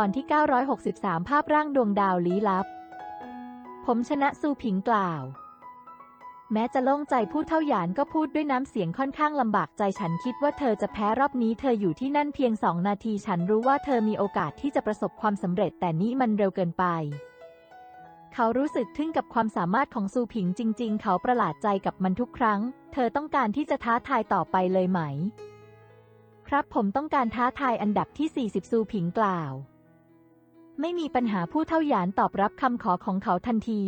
ตอนที่ 963 ภาพร่างดวงดาวลี้ลับ ผมชนะซูผิงกล่าว แม้จะโล่งใจพูดเท่าหยานก็พูดด้วยน้ำเสียงค่อนข้างลำบากใจฉันคิดว่าเธอจะแพ้รอบนี้เธออยู่ที่นั่นเพียงสองนาทีฉันรู้ว่าเธอมีโอกาสที่จะประสบความสำเร็จแต่นี่มันเร็วเกินไปเขารู้สึกทึ่งกับความสามารถของซูผิงจริง ๆ เขาประหลาดใจกับมันทุกครั้ง เธอต้องการที่จะท้าทายต่อไปเลยไหม ครับผมต้องการท้าทายอันดับที่ 40 ซูผิงกล่าว ไม่มีปัญหาผู้เท่าหยานตอบรับคำขอของเขาทันที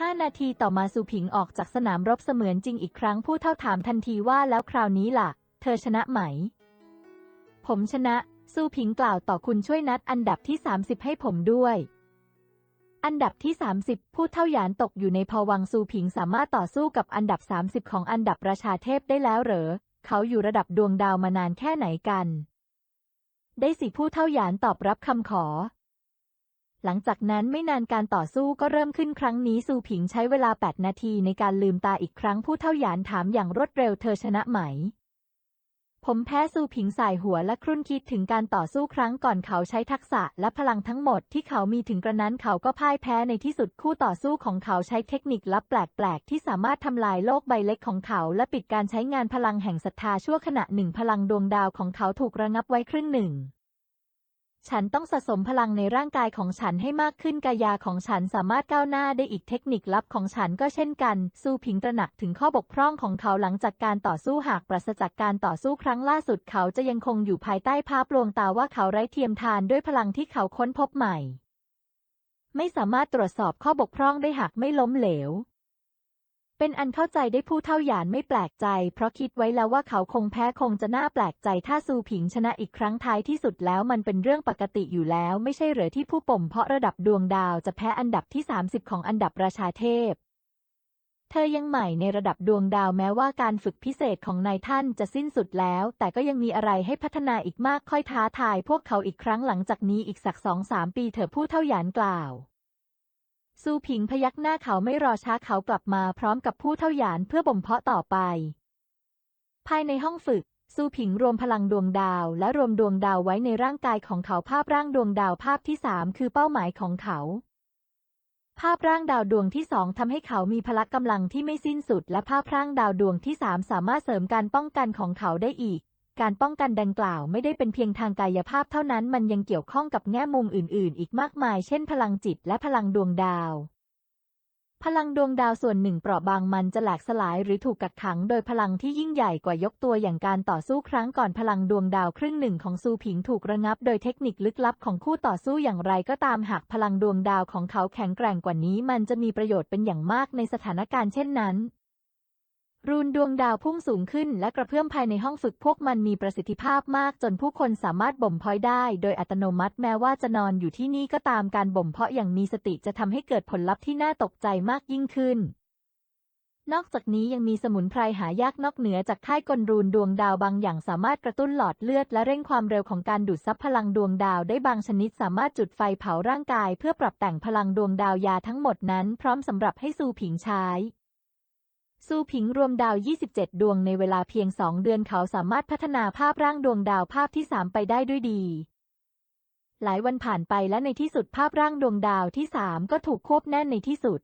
ห้านาทีต่อมาซูผิงออกจากสนามรบเสมือนจริงอีกครั้งผู้เท่าถามทันทีว่าแล้วคราวนี้ล่ะ เธอชนะไหม ผมชนะซูผิงกล่าวต่อคุณช่วยนัดอันดับที่ 30 ให้ผมด้วย อันดับที่ 30 ผู้เท่าหยานตกอยู่ในภวังค์ซูผิงสามารถต่อสู้กับอันดับ 30 ของอันดับราชาเทพได้แล้วเหรอ เขาอยู่ระดับดวงดาวมานานแค่ไหนกัน ได้สิผู้เท่าหยานตอบรับคำขอ หลังจากนั้นไม่นานการต่อสู้ก็เริ่มขึ้นครั้งนี้ซูผิงใช้เวลา 8 นาทีในการลืมตาอีกครั้งผู้เท่าหยานถามอย่างรวดเร็วเธอชนะไหม ผมแพ้ซูผิงสายหัวและครุ่นคิดถึงการต่อสู้ครั้งก่อนเขาใช้ทักษะและพลังทั้งหมดที่เขามีถึงกระนั้นเขาก็พ่ายแพ้ในที่สุดคู่ต่อสู้ของเขาใช้เทคนิคลับแปลกๆ ที่สามารถทำลายโลกใบเล็กของเขาและปิดการใช้งานพลังแห่งศรัทธาชั่วขณะหนึ่งพลังดวงดาวของเขาถูกระงับไว้ครึ่งหนึ่ง ฉันต้องสะสมพลังในร่างกายของฉันให้มากขึ้นกายาของฉันสามารถก้าวหน้าได้อีกเทคนิคลับของฉันก็เช่นกันซูผิงตระหนักถึงข้อบกพร่องของเขาหลังจากการต่อสู้หากปราศจากการต่อสู้ครั้งล่าสุดเขาจะยังคงอยู่ภายใต้ภาพลวงตาว่าเขาไร้เทียมทานด้วยพลังที่เขาค้นพบใหม่ ไม่สามารถตรวจสอบข้อบกพร่องได้หากไม่ล้มเหลว เป็นอันเข้าใจได้ผู้เท่าหยานไม่แปลกใจ เพราะคิดไว้แล้วว่าเขาคงแพ้คงจะน่าแปลกใจถ้าซูผิงชนะอีกครั้งท้ายที่สุดแล้วมันเป็นเรื่องปกติอยู่แล้ว ไม่ใช่เหรอที่ผู้ป่มเพราะระดับดวงดาวจะแพ้อันดับที่ 30 ของอันดับราชาเทพเธอยังใหม่ในระดับดวงดาวแม้ว่าการฝึกพิเศษของนายท่านจะสิ้นสุดแล้ว แต่ก็ยังมีอะไรให้พัฒนาอีกมากค่อยท้าทายพวกเขาอีกครั้งหลังจากนี้อีกสักสองสามปีเถอะผู้เท่าหยานกล่าว ซูผิงพยักหน้าเขาไม่รอช้าเขากลับมาพร้อมกับผู้เท่าหยานเพื่อบ่มเพาะต่อไป ภายในห้องฝึกซูผิงรวมพลังดวงดาว และรวมดวงดาวไว้ในร่างกายของเขาภาพร่างดวงดาวภาพที่สามคือเป้าหมายของเขา ภาพร่างดาวดวงที่สองทำให้เขามีพละกำลังที่ไม่สิ้นสุด และภาพร่างดาวดวงที่สามสามารถเสริมการป้องกันของเขาได้อีก การป้องกันดังกล่าวไม่ได้เป็นเพียงทางกายภาพเท่านั้นมันยังเกี่ยวข้องกับแง่มุมอื่น ๆ อีกมากมาย เช่น พลังจิตและพลังดวงดาว พลังดวงดาวส่วนหนึ่งเปราะบางมันจะแหลกสลายหรือถูกกักขัง โดยพลังที่ยิ่งใหญ่กว่ายกตัวอย่างการต่อสู้ครั้งก่อนพลังดวงดาวครึ่งหนึ่งของซูผิงถูกระงับ โดยเทคนิคลึกลับของคู่ต่อสู้อย่างไรก็ตามหากพลังดวงดาวของเขาแข็งแกร่งกว่านี้ มันจะมีประโยชน์เป็นอย่างมากในสถานการณ์เช่นนั้น รูนดวงดาวพุ่งสูงขึ้นและกระเพื่อมภายในห้องฝึกพวกมันมีประสิทธิภาพมากจนผู้คนสามารถบ่มเพาะได้ โดยอัตโนมัติแม้ว่าจะนอนอยู่ที่นี่ก็ตามการบ่มเพาะอย่างมีสติจะทำให้เกิดผลลัพธ์ที่น่าตกใจมากยิ่งขึ้น นอกจากนี้ยังมีสมุนไพรหายากนอกเหนือจากค่ายกลรูนดวงดาวบางอย่างสามารถกระตุ้นหลอดเลือดและเร่งความเร็วของการดูดซับพลังดวงดาวได้บางชนิดสามารถจุดไฟเผาร่างกาย เพื่อปรับแต่งพลังดวงดาวยาทั้งหมดนั้น พร้อมสำหรับให้ซูผิงใช้ ซูผิงรวมดาว 27 ดวงในเวลาเพียง 2 เดือนเขาสามารถพัฒนาภาพร่างดวงดาวภาพที่ 3 ไปได้ด้วยดี หลายวันผ่านไปและในที่สุดภาพร่างดวงดาวที่ 3 ก็ถูกควบแน่นในที่สุด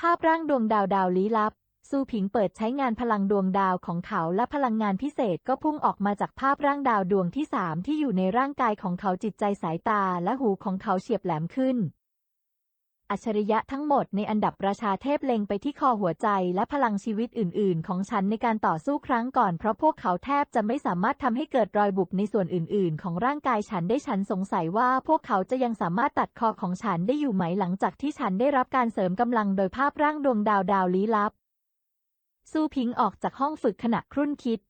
ภาพร่างดวงดาวดาวลี้ลับซูผิงเปิดใช้งานพลังดวงดาวของเขาและพลังงานพิเศษก็พุ่งออกมาจากภาพร่างดาวดวงที่สามที่อยู่ในร่างกายของเขาจิตใจสายตาและหูของเขาเฉียบแหลมขึ้น อัจฉริยะทั้งหมดในอันดับปราชาเทพเล็งไปที่คอหัวใจและพลังชีวิตอื่น ๆ ของฉันในการต่อสู้ครั้งก่อน เพราะพวกเขาแทบจะไม่สามารถทำให้เกิดรอยบุบในส่วนอื่น ๆ ของร่างกายฉันได้ฉันสงสัยว่าพวกเขาจะยังสามารถตัดคอของฉันได้อยู่ไหมหลังจากที่ฉันได้รับการเสริมกำลังโดยภาพร่างดวงดาวดาวลี้ลับ ซูพิงออกจากห้องฝึกขณะครุ่นคิด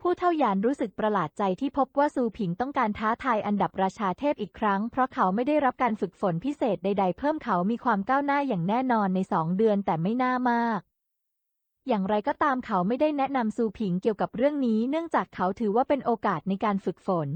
ผู้เท่าหยานรู้สึกประหลาดใจที่พบว่าซูผิงต้องการท้าทายอันดับราชาเทพอีกครั้ง เพราะเขาไม่ได้รับการฝึกฝนพิเศษใด ๆ เพิ่มเขามีความก้าวหน้าอย่างแน่นอนในสองเดือนแต่ไม่น่ามาก อย่างไรก็ตามเขาไม่ได้แนะนำซูผิงเกี่ยวกับเรื่องนี้ เนื่องจากเขาถือว่าเป็นโอกาสในการฝึกฝน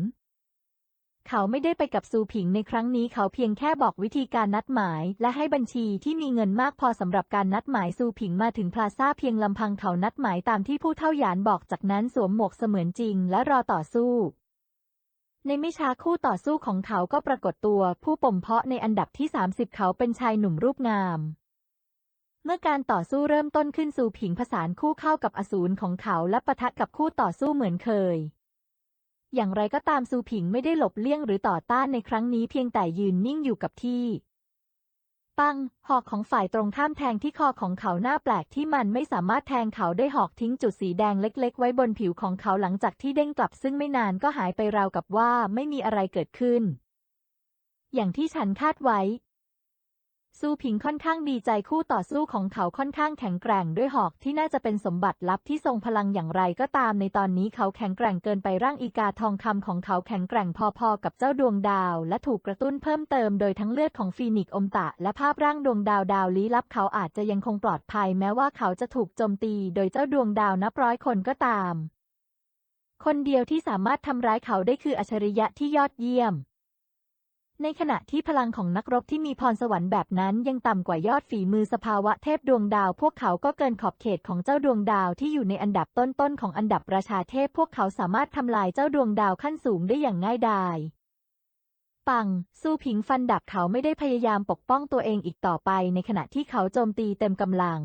เขาไม่ได้ไปกับซูผิงในครั้งนี้เขาเพียงแค่บอกวิธีการนัดหมาย และให้บัญชีที่มีเงินมากพอสำหรับการนัดหมายซูผิงมาถึงพลาซ่าเพียงลำพังเขานัดหมายตามที่ผู้เท่าหยานบอกจากนั้นสวมหมวกเสมือนจริง และรอต่อสู้ในไม่ช้าคู่ต่อสู้ของเขาก็ปรากฏตัว ผู้ปมเพาะในอันดับที่ 30 เขาเป็นชายหนุ่มรูปงาม เมื่อการต่อสู้เริ่มต้นขึ้นสู่ผิงผสานคู่เข้ากับอสูรของเขาและปะทะกับคู่ต่อสู้เหมือนเคย อย่างไรก็ตามซูผิงไม่ได้หลบเลี่ยงหรือต่อต้านในครั้งนี้เพียงแต่ยืนนิ่งอยู่กับที่ปัง หอกของฝ่ายตรงข้ามแทงที่คอของเขาหน้าแปลกที่มันไม่สามารถแทงเขาได้หอกทิ้งจุดสีแดงเล็ก ๆ ไว้บนผิวของเขาหลังจากที่เด้งกลับซึ่งไม่นานก็หายไปราวกับว่าไม่มีอะไรเกิดขึ้น อย่างที่ฉันคาดไว้ ซูผิงค่อนข้างดีใจคู่ต่อสู้ของเขาค่อนข้างแข็งแกร่งด้วยหอกที่น่าจะเป็นสมบัติลับที่ทรงพลังอย่างไรก็ตามในตอนนี้เขาแข็งแกร่งเกินไปร่างอีกาทองคำของเขาแข็งแกร่งพอๆกับเจ้าดวงดาว และถูกกระตุ้นเพิ่มเติมโดยทั้งเลือดของฟีนิกซ์อมตะ และภาพร่างดวงดาวดาวลี้ลับเขาอาจจะยังคงปลอดภัยแม้ว่าเขาจะถูกโจมตี โดยเจ้าดวงดาวนับร้อยคนก็ตาม คนเดียวที่สามารถทำร้ายเขาได้คืออัจฉริยะที่ยอดเยี่ยม ในขณะที่พลังของนักรบที่มีพรสวรรค์แบบนั้นยังต่ำกว่ายอดฝีมือสภาวะเทพดวงดาว พวกเขาก็เกินขอบเขตของเจ้าดวงดาวที่อยู่ในอันดับต้นๆของอันดับปราชาเทพพวกเขาสามารถทำลายเจ้าดวงดาวขั้นสูงได้อย่างง่ายดาย ปัง สู้ผิงฟันดับเขาไม่ได้พยายามปกป้องตัวเองอีกต่อไป ในขณะที่เขาโจมตีเต็มกำลัง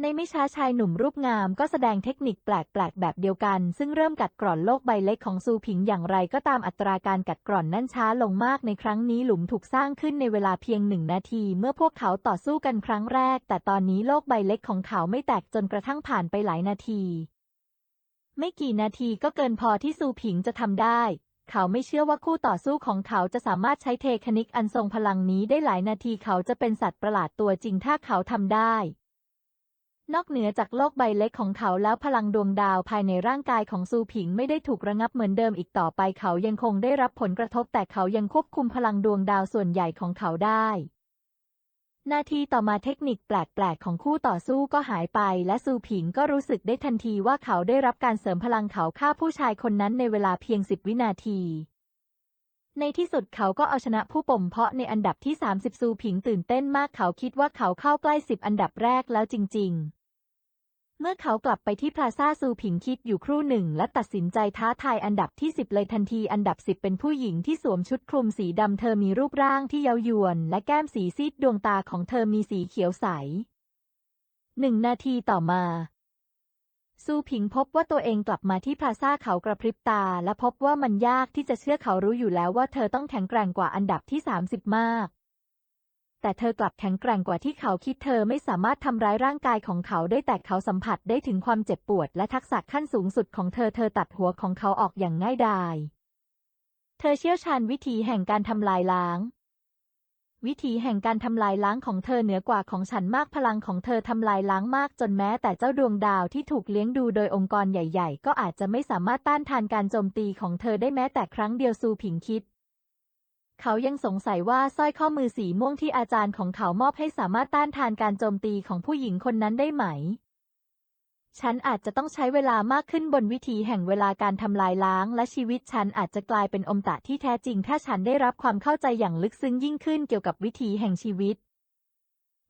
ในไม่ช้าชายหนุ่มรูปงามก็แสดงเทคนิคแปลกๆ แบบเดียวกัน ซึ่งเริ่มกัดกร่อนโลกใบเล็กของซูผิงอย่างไรก็ตามอัตราการกัดกร่อนนั้นช้าลงมากในครั้งนี้หลุมถูกสร้างขึ้นในเวลาเพียงหนึ่งนาที เมื่อพวกเขาต่อสู้กันครั้งแรก แต่ตอนนี้โลกใบเล็กของเขาไม่แตกจนกระทั่งผ่านไปหลายนาที ไม่กี่นาทีก็เกินพอที่ซูผิงจะทำได้ เขาไม่เชื่อว่าคู่ต่อสู้ของเขาจะสามารถใช้เทคนิคอันทรงพลังนี้ได้หลายนาทีเขาจะเป็นสัตว์ประหลาดตัวจริงถ้าเขาทำได้ นอกเหนือจากโลกใบเล็กของเขาแล้วพลังดวงดาวภายในร่างกายของซูผิงไม่ได้ถูกระงับเหมือนเดิมอีกต่อไปเขายังคงได้รับผลกระทบแต่เขายังควบคุมพลังดวงดาวส่วนใหญ่ของเขาได้นาทีต่อมาเทคนิคแปลก ๆ ของคู่ต่อสู้ก็หายไป และซูผิงก็รู้สึกได้ทันทีว่าเขาได้รับการเสริมพลังเขาฆ่าผู้ชายคนนั้นในเวลาเพียงสิบวินาที ในที่สุดเขาก็เอาชนะผู้ปมเพาะในอันดับที่ 30 ซูผิงตื่นเต้นมากเขาคิดว่าเขาเข้าใกล้สิบอันดับแรกแล้วจริง ๆ เมื่อเขากลับไปที่พลาซ่าซูผิงคิดอยู่ครู่หนึ่ง และตัดสินใจท้าทายอันดับที่ 10 เลยทันทีอันดับ 10 เป็นผู้หญิงที่สวมชุดคลุมสีดำเธอมีรูปร่างที่เย้ายวน และแก้มสีซีดดวงตาของเธอมีสีเขียวใสหนึ่งนาทีต่อมา ซูผิงพบว่าตัวเองกลับมาที่พลาซ่าเขากระพริบตา และพบว่ามันยากที่จะเชื่อเขารู้อยู่แล้วว่าเธอต้องแข็งแกร่งกว่าอันดับที่ 30 มาก แต่เธอกลับแข็งแกร่งกว่าที่เขาคิดเธอไม่สามารถทำร้ายร่างกายของเขาได้แต่เขาสัมผัสได้ถึงความเจ็บปวด และทักษะขั้นสูงสุดของเธอเธอตัดหัวของเขาออกอย่างง่ายดายเธอเชี่ยวชาญวิธีแห่งการทำลายล้าง วิธีแห่งการทำลายล้างของเธอเหนือกว่าของฉันมากพลังของเธอทำลายล้างมากจนแม้แต่เจ้าดวงดาวที่ถูกเลี้ยงดูโดยองค์กรใหญ่ ๆ ก็อาจจะไม่สามารถต้านทานการโจมตีของเธอได้แม้แต่ครั้งเดียวซูผิงคิด เขายังสงสัยว่าสร้อยข้อมือสีม่วงที่อาจารย์ของเขามอบให้สามารถต้านทานการโจมตีของผู้หญิงคนนั้นได้ไหม ฉันอาจจะต้องใช้เวลามากขึ้นบนวิธีแห่งเวลาการทำลายล้าง และชีวิตฉันอาจจะกลายเป็นอมตะที่แท้จริง ถ้าฉันได้รับความเข้าใจอย่างลึกซึ้งยิ่งขึ้นเกี่ยวกับวิธีแห่งชีวิต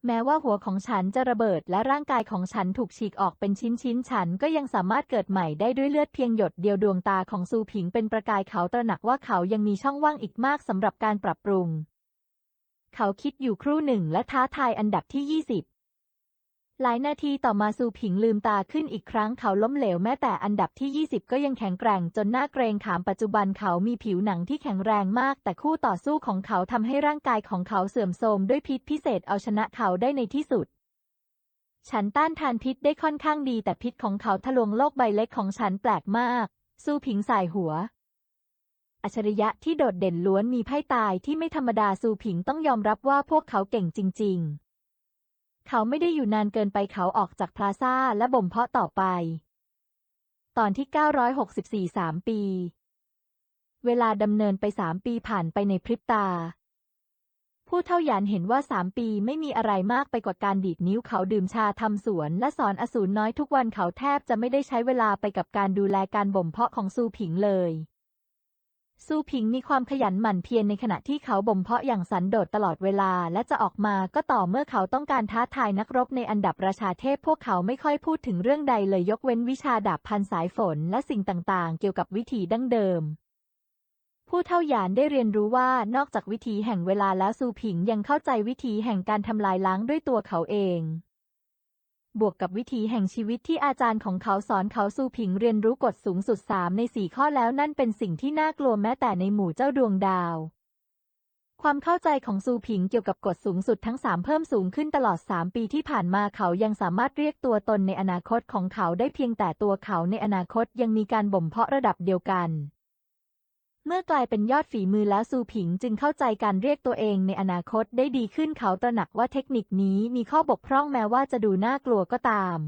แม้ว่าหัวของฉันจะระเบิดและร่างกายของฉันถูกฉีกออกเป็นชิ้นๆ ฉันก็ยังสามารถเกิดใหม่ได้ด้วยเลือดเพียงหยดเดียวดวงตาของซูผิงเป็นประกายเขาตระหนักว่าเขายังมีช่องว่างอีกมากสำหรับการปรับปรุง เขาคิดอยู่ครู่หนึ่งและท้าทายอันดับที่ 20 หลายนาทีต่อมาซูผิงลืมตาขึ้นอีกครั้งเขาล้มเหลวแม้แต่อันดับที่ 20 ก็ยังแข็งแกร่งจนหน่าเกรงขามปัจจุบันเขามีผิวหนังที่แข็งแรงมาก แต่คู่ต่อสู้ของเขาทำให้ร่างกายของเขาเสื่อมโทรมด้วยพิษพิเศษเอาชนะเขาได้ในที่สุด ฉันต้านทานพิษได้ค่อนข้างดี แต่พิษของเขาทะลวงโลกใบเล็กของฉันแปลกมาก ซูผิงสายหัว อัจฉริยะที่โดดเด่นล้วนมีไพ่ตายที่ไม่ธรรมดาซูผิงต้องยอมรับว่าพวกเขาเก่งจริง ๆ เขาไม่ได้อยู่นานเกินไปเขาออกจากพลาซ่าและบ่มเพาะต่อไป ตอนที่ 964 3 ปี เวลาดำเนินไปสามปีผ่านไปในพริบตา ผู้เท่าหยานเห็นว่าสามปีไม่มีอะไรมากไปกว่าการดีดนิ้วเขาดื่มชาทำสวนและสอนอสูรน้อยทุกวันเขาแทบจะไม่ได้ใช้เวลาไปกับการดูแลการบ่มเพาะของซูผิงเลย ซูผิงมีความขยันหมั่นเพียรในขณะที่เขาบ่มเพาะอย่างสันโดษตลอดเวลา และจะออกมาก็ต่อเมื่อเขาต้องการท้าทายนักรบในอันดับราชาเทพ พวกเขาไม่ค่อยพูดถึงเรื่องใดเลยยกเว้นวิชาดาบพันสายฝนและสิ่งต่างๆ เกี่ยวกับวิธีดั้งเดิม ผู้เท่าหยานได้เรียนรู้ว่านอกจากวิถีแห่งเวลาแล้วซูผิงยังเข้าใจวิถีแห่งการทำลายล้างด้วยตัวเขาเอง บวกกับวิถีแห่งชีวิตที่อาจารย์ของเขาสอนเขาซูผิงเรียนรู้กฎสูงสุด 3 ใน 4 ข้อแล้วนั่นเป็นสิ่งที่น่ากลัวแม้แต่ในหมู่เจ้าดวงดาว ความเข้าใจของซูผิงเกี่ยวกับกฎสูงสุดทั้ง 3 เพิ่มสูงขึ้นตลอด 3 ปีที่ผ่านมาเขายังสามารถเรียกตัวตนในอนาคตของเขาได้เพียงแต่ตัวเขาในอนาคตยังมีการบ่มเพาะระดับเดียวกัน เมื่อกลายเป็นยอดฝีมือแล้วซูผิงจึงเข้าใจการเรียกตัวเองในอนาคตได้ดีขึ้นเขาตระหนักว่าเทคนิคนี้มีข้อบกพร่องแม้ว่าจะดูน่ากลัวก็ตาม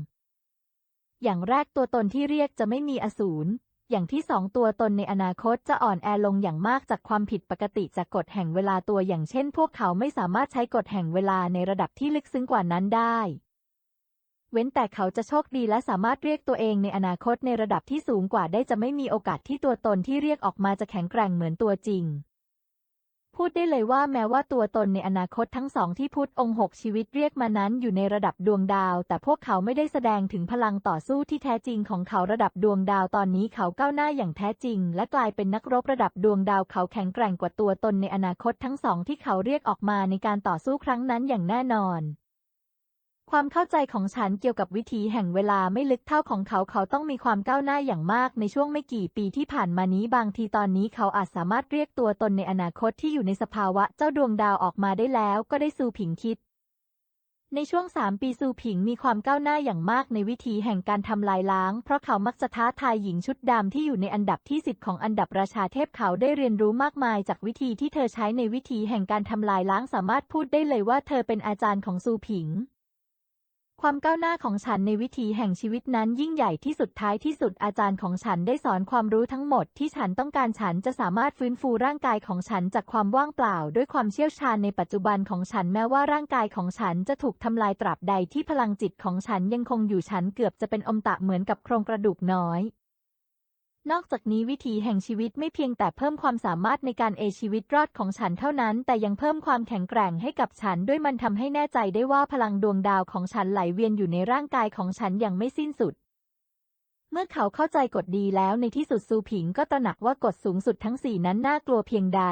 อย่างแรกตัวตนที่เรียกจะไม่มีอสูร อย่างที่สองตัวตนในอนาคตจะอ่อนแอลงอย่างมากจากความผิดปกติจากกฎแห่งเวลาตัวอย่างเช่น พวกเขาไม่สามารถใช้กฎแห่งเวลาในระดับที่ลึกซึ้งกว่านั้นได้ เว้นแต่เขาจะโชคดีและสามารถเรียกตัวเองในอนาคตในระดับที่สูงกว่าได้จะไม่มีโอกาสที่ตัวตนที่เรียกออกมาจะแข็งแกร่งเหมือนตัวจริง พูดได้เลยว่าแม้ว่าตัวตนในอนาคตทั้งสองที่พุทธองค์หกชีวิตเรียกมานั้นอยู่ในระดับดวงดาว แต่พวกเขาไม่ได้แสดงถึงพลังต่อสู้ที่แท้จริงของเขาระดับดวงดาวตอนนี้เขาก้าวหน้าอย่างแท้จริง และกลายเป็นนักรบระดับดวงดาวเขาแข็งแกร่งกว่าตัวตนในอนาคตทั้งสองที่เขาเรียกออกมาในการต่อสู้ครั้งนั้นอย่างแน่นอน ความเข้าใจของฉันเกี่ยวกับวิถีแห่งเวลาไม่ลึกเท่าของเขา เขาต้องมีความก้าวหน้าอย่างมากในช่วงไม่กี่ปีที่ผ่านมานี้ บางทีตอนนี้เขาอาจสามารถเรียกตัวตนในอนาคตที่อยู่ในสภาวะเจ้าดวงดาวออกมาได้แล้ว ก็ได้ซูผิงคิด ในช่วงสามปีซูผิงมีความก้าวหน้าอย่างมากในวิธีแห่งการทำลายล้าง เพราะเขามักจะท้าทายหญิงชุดดำที่อยู่ในอันดับที่สิบของอันดับราชาเทพเขาได้เรียนรู้มากมาย จากวิธีที่เธอใช้ในวิธีแห่งการทำลายล้างสามารถพูดได้เลยว่าเธอเป็นอาจารย์ของซูผิง ความก้าวหน้าของฉันในวิถีแห่งชีวิตนั้นยิ่งใหญ่ที่สุดท้ายที่สุดอาจารย์ของฉันได้สอนความรู้ทั้งหมดที่ฉันต้องการฉันจะสามารถฟื้นฟูร่างกายของฉันจากความว่างเปล่า ด้วยความเชี่ยวชาญในปัจจุบันของฉันแม้ว่าร่างกายของฉันจะถูกทำลายตราบใดที่พลังจิตของฉันยังคงอยู่ฉันเกือบจะเป็นอมตะเหมือนกับโครงกระดูกน้อย นอกจากนี้วิถีแห่งชีวิตไม่เพียงแต่เพิ่มความสามารถในการเอชีวิตรอดของฉันเท่านั้น แต่ยังเพิ่มความแข็งแกร่งให้กับฉันด้วยมันทำให้แน่ใจได้ว่าพลังดวงดาวของฉันไหลเวียนอยู่ในร่างกายของฉันอย่างไม่สิ้นสุด เมื่อเขาเข้าใจกฎดีแล้วในที่สุดซูผิงก็ตระหนักว่ากฎสูงสุดทั้งสี่นั้นน่ากลัวเพียงใด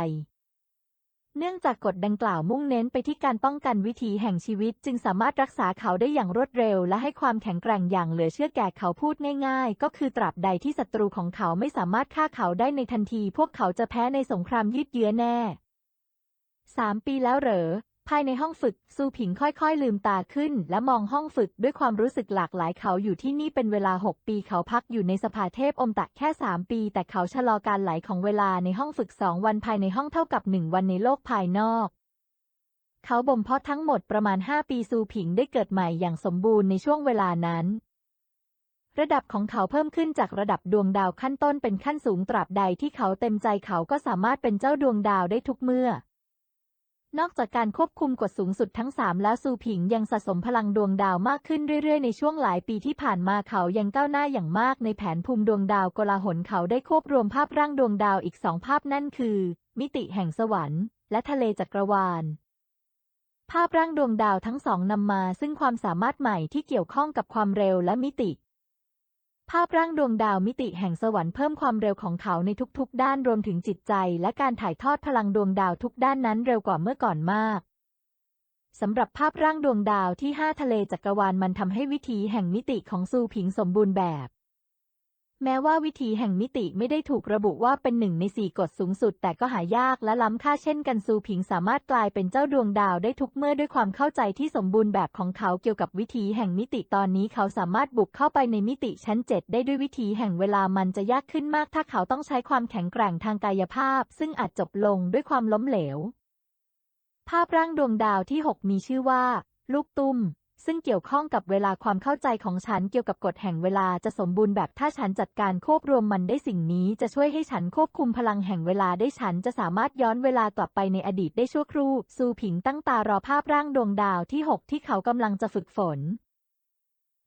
เนื่องจากกฎดังกล่าวมุ่งเน้นไปที่การป้องกันวิถีแห่งชีวิต จึงสามารถรักษาเขาได้อย่างรวดเร็ว และให้ความแข็งแกร่งอย่างเหลือเชื่อแก่เขาพูดง่ายๆ ก็คือตราบใดที่ศัตรูของเขาไม่สามารถฆ่าเขาได้ในทันที พวกเขาจะแพ้ในสงครามยืดเยื้อแน่สามปีแล้วเหรอ ภายในห้องฝึกซูผิงค่อยๆ ลืมตาขึ้น และมองห้องฝึกด้วยความรู้สึกหลากหลายเขาอยู่ที่นี่เป็นเวลา 6 ปีเขาพักอยู่ในสภาเทพอมตะแค่ 3 ปี แต่เขาชะลอการไหลของเวลาในห้องฝึก 2 วันภายในห้องเท่ากับ 1 วันในโลกภายนอก เขาบ่มเพาะทั้งหมดประมาณ 5 ปีซูผิงได้เกิดใหม่อย่างสมบูรณ์ในช่วงเวลานั้นระดับของเขาเพิ่มขึ้นจากระดับดวงดาวขั้นต้นเป็นขั้นสูงตราบใดที่เขาเต็มใจเขาก็สามารถเป็นเจ้าดวงดาวได้ทุกเมื่อ นอกจากการควบคุมกฎสูงสุดทั้ง 3 แล้วซูผิงยังสะสมพลังดวงดาวมากขึ้นเรื่อยๆ ในช่วงหลายปีที่ผ่านมาเขายังก้าวหน้าอย่างมากในแผนภูมิดวงดาวกลาหลเขาได้ควบรวมภาพร่างดวงดาวอีกสองภาพนั่นคือ มิติแห่งสวรรค์ และทะเลจักรวาล ภาพร่างดวงดาวทั้งสองนำมาซึ่งความสามารถใหม่ที่เกี่ยวข้องกับความเร็วและมิติ ภาพร่างดวงดาวมิติแห่งสวรรค์เพิ่มความเร็วของเขาในทุกๆ ด้านรวมถึงจิตใจ และการถ่ายทอดพลังดวงดาวทุกด้านนั้นเร็วกว่าเมื่อก่อนมากสำหรับภาพร่างดวงดาวที่ห้าทะเลจักรวาลมันทำให้วิถีแห่งมิติของซูผิงสมบูรณ์แบบ แม้ว่าวิถีแห่งมิติไม่ได้ถูกระบุว่าเป็นหนึ่งในสี่กฎสูงสุด แต่ก็หายากและล้ำค่าเช่นกันซูผิงสามารถกลายเป็นเจ้าดวงดาวได้ทุกเมื่อด้วยความเข้าใจที่สมบูรณ์แบบของเขาเกี่ยวกับวิถีแห่งมิติตอนนี้เขาสามารถบุกเข้าไปในมิติชั้นเจ็ดได้ด้วยวิถีแห่งเวลามันจะยากขึ้นมากถ้าเขาต้องใช้ความแข็งแกร่งทางกายภาพ ซึ่งอาจจบลงด้วยความล้มเหลว ภาพร่างดวงดาวที่6มีชื่อว่า ลูกตุ้ม ซึ่งเกี่ยวข้องกับเวลาความเข้าใจของฉันเกี่ยวกับกฎแห่งเวลาจะสมบูรณ์แบบถ้าฉันจัดการควบรวมมันได้สิ่งนี้จะช่วยให้ฉันควบคุมพลังแห่งเวลาได้ฉันจะสามารถย้อนเวลากลับไปในอดีตได้ชั่วครู่ซูผิงตั้งตารอภาพร่างดวงดาวที่ 6 ที่เขากำลังจะฝึกฝน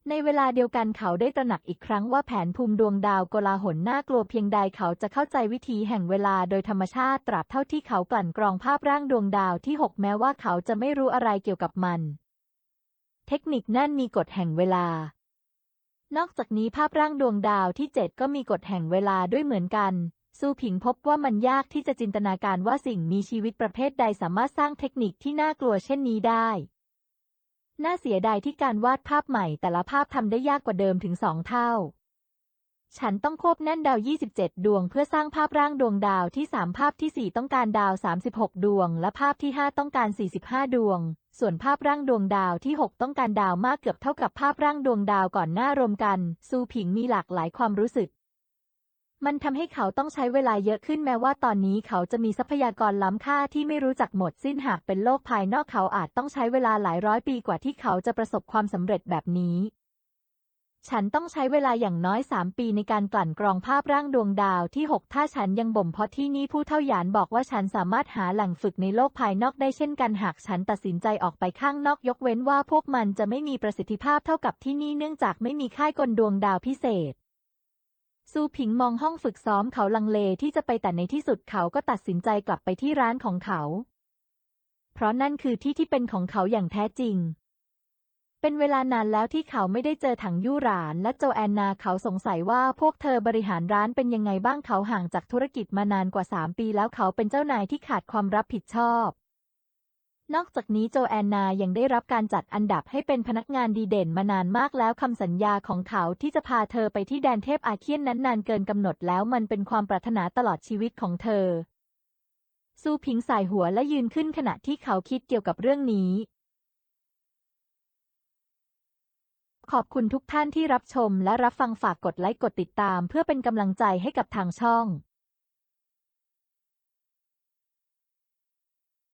ในเวลาเดียวกันเขาได้ตระหนักอีกครั้งว่าแผนภูมิดวงดาวโกลาหลน่ากลัวเพียงใดเขาจะเข้าใจวิธีแห่งเวลาโดยธรรมชาติตราบเท่าที่เขากลั่นกรองภาพร่างดวงดาวที่ 6 แม้ว่าเขาจะไม่รู้อะไรเกี่ยวกับมัน เทคนิคนั่นมีกฎแห่งเวลา นอกจากนี้ภาพร่างดวงดาวที่ 7 ก็มีกฎแห่งเวลาด้วยเหมือนกัน ซูผิงพบว่ามันยากที่จะจินตนาการว่าสิ่งมีชีวิตประเภทใดสามารถสร้างเทคนิคที่น่ากลัวเช่นนี้ได้ น่าเสียดายที่การวาดภาพใหม่ แต่ละภาพทำได้ยากกว่าเดิมถึงสองเท่า ฉันต้องควบแน่นดาว 27 ดวง เพื่อสร้างภาพร่างดวงดาวที่ 3 ภาพที่ 4 ต้องการดาว 36 ดวง และภาพที่ 5 ต้องการ 45 ดวง ส่วนภาพร่างดวงดาวที่ 6 ต้องการดาวมากเกือบเท่ากับภาพร่างดวงดาวก่อนหน้ารวมกัน ซูผิงมีหลากหลายความรู้สึก มันทำให้เขาต้องใช้เวลาเยอะขึ้นแม้ว่าตอนนี้เขาจะมีทรัพยากรล้ำค่าที่ไม่รู้จักหมดสิ้นหากเป็นโลกภายนอกเขาอาจต้องใช้เวลาหลายร้อยปีกว่าที่เขาจะประสบความสำเร็จแบบนี้ ฉันต้องใช้เวลาอย่างน้อยสามปีในการกลั่นกรองภาพร่างดวงดาวที่หกถ้าฉันยังบ่มเพาะที่นี่ผู้เท่าหยานบอกว่าฉันสามารถหาแหล่งฝึกในโลกภายนอกได้เช่นกันหากฉันตัดสินใจออกไปข้างนอกยกเว้นว่าพวกมันจะไม่มีประสิทธิภาพเท่ากับที่นี่เนื่องจากไม่มีค่ายกลดวงดาวพิเศษ ซูผิงมองห้องฝึกซ้อมเขาลังเลที่จะไปแต่ในที่สุดเขาก็ตัดสินใจกลับไปที่ร้านของเขา เพราะนั่นคือที่ที่เป็นของเขาอย่างแท้จริง เป็นเวลานานแล้วที่เขาไม่ได้เจอถังยู่หราน และโจแอนนาเขาสงสัยว่าพวกเธอบริหารร้านเป็นยังไงบ้างเขาห่างจากธุรกิจมานานกว่า 3 ปีแล้วเขาเป็นเจ้านายที่ขาดความรับผิดชอบ นอกจากนี้โจแอนนายังได้รับการจัดอันดับให้เป็นพนักงานดีเด่นมานานมากแล้วคำสัญญาของเขาที่จะพาเธอไปที่แดนเทพอาเคียนนั้นนานเกินกำหนดแล้วมันเป็นความปรารถนาตลอดชีวิตของเธอซูผิงสายหัวและยืนขึ้นขณะที่เขาคิดเกี่ยวกับเรื่องนี้ ขอบคุณทุกท่านที่รับชมและรับฟังฝากกดไลค์กดติดตาม เพื่อเป็นกำลังใจให้กับทางช่อง